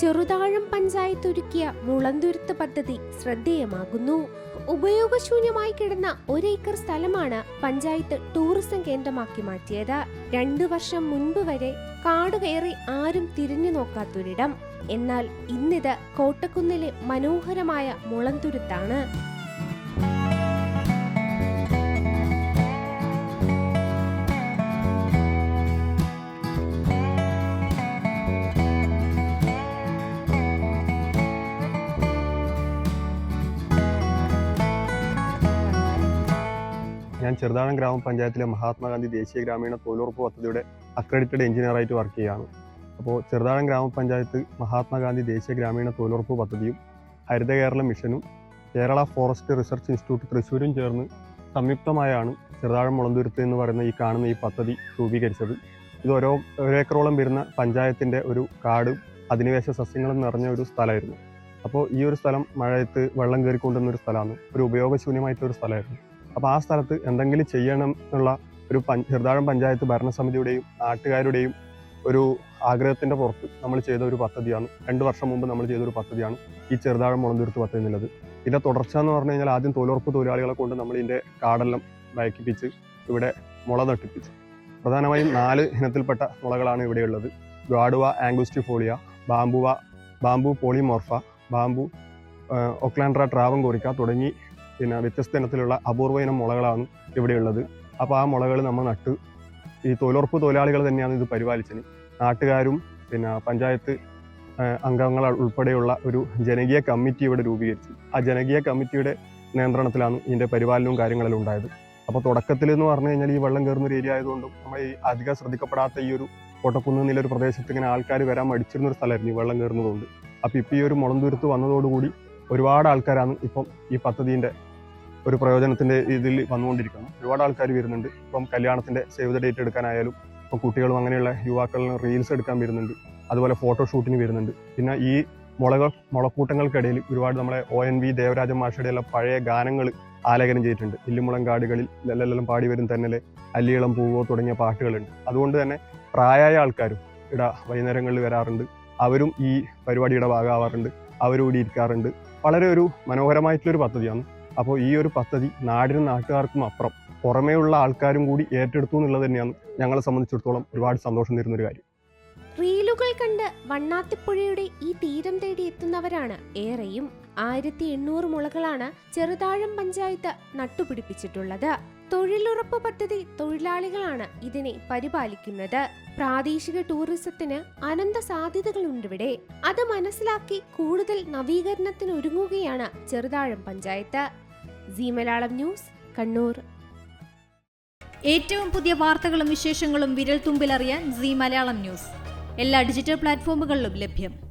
ചെറുതാഴം പഞ്ചായത്ത് ഒരുക്കിയ മുളന്തുരുത്ത് പദ്ധതി ശ്രദ്ധേയമാകുന്നു. ഉപയോഗശൂന്യമായി കിടന്ന ഒരേക്കർ സ്ഥലമാണ് പഞ്ചായത്ത് ടൂറിസം കേന്ദ്രമാക്കി മാറ്റിയത്. രണ്ടു വർഷം മുൻപ് വരെ കാട് കയറി ആരും തിരിഞ്ഞു നോക്കാത്തൊരിടം. എന്നാൽ ഇന്നിത് കോട്ടക്കുന്നിലെ മനോഹരമായ മുളന്തുരുത്താണ്. ഞാൻ ചെറുതാഴം ഗ്രാമപഞ്ചായത്തിലെ മഹാത്മാഗാന്ധി ദേശീയ ഗ്രാമീണ തൊഴിലുറപ്പ് പദ്ധതിയുടെ അക്രഡിറ്റഡ് എഞ്ചിനീയറായിട്ട് വർക്ക് ചെയ്യുകയാണ്. അപ്പോൾ ചെറുതാഴം ഗ്രാമപഞ്ചായത്ത് മഹാത്മാഗാന്ധി ദേശീയ ഗ്രാമീണ തൊഴിലുറപ്പ് പദ്ധതിയും ഹരിത കേരള മിഷനും കേരള ഫോറസ്റ്റ് റിസർച്ച് ഇൻസ്റ്റിറ്റ്യൂട്ട് തൃശ്ശൂരും ചേർന്ന് സംയുക്തമായാണ് ചെറുതാഴം മുളന്തുരുത്ത് എന്ന് പറയുന്ന ഈ കാണുന്ന ഈ പദ്ധതി രൂപീകരിച്ചത്. ഇത് ഓരോ ഒരേക്കറോളം വരുന്ന പഞ്ചായത്തിന്റെ ഒരു കാടും അധിനിവേശ സസ്യങ്ങളും നിറഞ്ഞ ഒരു സ്ഥലമായിരുന്നു. അപ്പോൾ ഈ ഒരു സ്ഥലം മഴയത്ത് വെള്ളം കയറിക്കൊണ്ടുവന്ന ഒരു സ്ഥലമാണ്. ഒരു ഉപയോഗശൂന്യമായിട്ടൊരു സ്ഥലമായിരുന്നു. അപ്പോൾ ആ സ്ഥലത്ത് എന്തെങ്കിലും ചെയ്യണം എന്നുള്ള ഒരു പഞ്ച് ചെറുതാഴം പഞ്ചായത്ത് ഭരണസമിതിയുടെയും നാട്ടുകാരുടെയും ഒരു ആഗ്രഹത്തിന്റെ പുറത്ത് നമ്മൾ ചെയ്ത ഒരു പദ്ധതിയാണ്. രണ്ട് വർഷം മുമ്പ് നമ്മൾ ചെയ്ത ഒരു പദ്ധതിയാണ് ഈ ചെറുതാഴം മുളന്തുരുത്ത് പദ്ധതി എന്നുള്ളത് ഇതിന്റെ തുടർച്ച എന്ന് പറഞ്ഞു കഴിഞ്ഞാൽ ആദ്യം തൊഴിലുറപ്പ് തൊഴിലാളികളെ കൊണ്ട് നമ്മൾ ഇതിന്റെ കാടെല്ലാം വയക്കിപ്പിച്ച് ഇവിടെ മുള നട്ടിപ്പിച്ചു. പ്രധാനമായും നാല് ഇനത്തിൽപ്പെട്ട മുളകളാണ് ഇവിടെയുള്ളത് ഗ്വാഡുവ ആംഗുസ്റ്റിഫോളിയ ബാംബുവ ബാംബു പോളിമോർഫ ബാംബു ഒക്ലാൻഡ്ര ട്രാവൻ കോറിക്ക തുടങ്ങി പിന്നെ വ്യത്യസ്ത ഇനത്തിലുള്ള അപൂർവ ഇനം മുളകളാണ് ഇവിടെയുള്ളത്. അപ്പോൾ ആ മുളകൾ നമ്മൾ നട്ട് ഈ തൊഴിലുറപ്പ് തൊഴിലാളികൾ തന്നെയാണ് ഇത് പരിപാലിച്ചത്. നാട്ടുകാരും പിന്നെ പഞ്ചായത്ത് അംഗങ്ങൾ ഉൾപ്പെടെയുള്ള ഒരു ജനകീയ കമ്മിറ്റി ഇവിടെ രൂപീകരിച്ചു. ആ ജനകീയ കമ്മിറ്റിയുടെ നിയന്ത്രണത്തിലാണ് ഇതിന്റെ പരിപാലനവും കാര്യങ്ങളെല്ലാം ഉണ്ടായത്. അപ്പോൾ തുടക്കത്തിൽ എന്ന് പറഞ്ഞു കഴിഞ്ഞാൽ ഈ വെള്ളം കയറുന്ന ഒരു ഏരിയ ആയതുകൊണ്ടും നമ്മൾ ഈ അധികം ശ്രദ്ധിക്കപ്പെടാത്ത ഈ ഒരു കോട്ടക്കുന്ന് നില ഒരു പ്രദേശത്ത് ഇങ്ങനെ ആൾക്കാർ വരാൻ മടിച്ചിരുന്ന ഒരു സ്ഥലമായിരുന്നു ഈ വെള്ളം കയറുന്നതുകൊണ്ട് അപ്പോൾ ഇപ്പോൾ ഈ ഒരു മുളന്തുരുത്ത് വന്നതോടുകൂടി ഒരുപാട് ആൾക്കാരാണ് ഇപ്പം ഈ പദ്ധതിന്റെ ഒരു പ്രയോജനത്തിന്റെ ഇതിൽ വന്നുകൊണ്ടിരിക്കുന്നത് ഒരുപാട് ആൾക്കാർ വരുന്നുണ്ട്. ഇപ്പം കല്യാണത്തിന്റെ സേവ് ദ ഡേറ്റ് എടുക്കാനായാലും ഇപ്പം കുട്ടികളും അങ്ങനെയുള്ള യുവാക്കളും റീൽസ് എടുക്കാൻ വരുന്നുണ്ട്. അതുപോലെ ഫോട്ടോഷൂട്ടിന് വരുന്നുണ്ട്. പിന്നെ ഈ മുളകൾ മുളക്കൂട്ടങ്ങൾക്കിടയിൽ ഒരുപാട് നമ്മളെ ഒ എൻ വി ദേവരാജ മാഷയുടെ എല്ലാം പഴയ ഗാനങ്ങൾ ആലേഖനം ചെയ്തിട്ടുണ്ട്. ഇല്ലുമുളം കാടുകളിൽ ലെല്ലെല്ലാം പാടി വരും തന്നെ അല്ലിയളം പൂവോ തുടങ്ങിയ പാട്ടുകളുണ്ട്. അതുകൊണ്ട് തന്നെ പ്രായമായ ആൾക്കാരും ഇട വൈകുന്നേരങ്ങളിൽ വരാറുണ്ട്. അവരും ഈ പരിപാടിയുടെ ഭാഗമാവാറുണ്ട്. അവരും ഇവിടെ ഇരിക്കാറുണ്ട്. വളരെ ഒരു മനോഹരമായിട്ടുള്ളൊരു പദ്ധതിയാണ് അപ്പോൾ ഈ ഒരു പദ്ധതി നാടിനും നാട്ടുകാർക്കും അപ്പുറം പുറമേയുള്ള ആൾക്കാരും കൂടി ഏറ്റെടുത്തു എന്നുള്ളത് തന്നെയാണ് ഞങ്ങളെ സംബന്ധിച്ചിടത്തോളം ഒരുപാട് സന്തോഷം തരുന്ന ഒരു കാര്യം. റീലുകൾ കണ്ട് വണ്ണാത്തിപ്പുഴയുടെ ഈ തീരം തേടി എത്തുന്നവരാണ് ഏറെയും. ആയിരത്തി എണ്ണൂറ് മുളകളാണ് ചെറുതാഴം പഞ്ചായത്ത് നട്ടുപിടിപ്പിച്ചിട്ടുള്ളത്. തൊഴിലുറപ്പ് പദ്ധതി തൊഴിലാളികളാണ് ഇതിനെ പരിപാലിക്കുന്നത്. പ്രാദേശിക ടൂറിസത്തിന് അനന്ത സാധ്യതകളുണ്ടിവിടെ. അത് മനസ്സിലാക്കി കൂടുതൽ നവീകരണത്തിന് ഒരുങ്ങുകയാണ് Cheruthazham panchayat. C Malayalam news Kannur. ഏറ്റവും പുതിയ വാർത്തകളും വിശേഷങ്ങളും വിരൽ തുമ്പിലറിയാൻ സി മലയാളം ന്യൂസ്. എല്ലാ ഡിജിറ്റൽ പ്ലാറ്റ്ഫോമുകളിലും ലഭ്യം.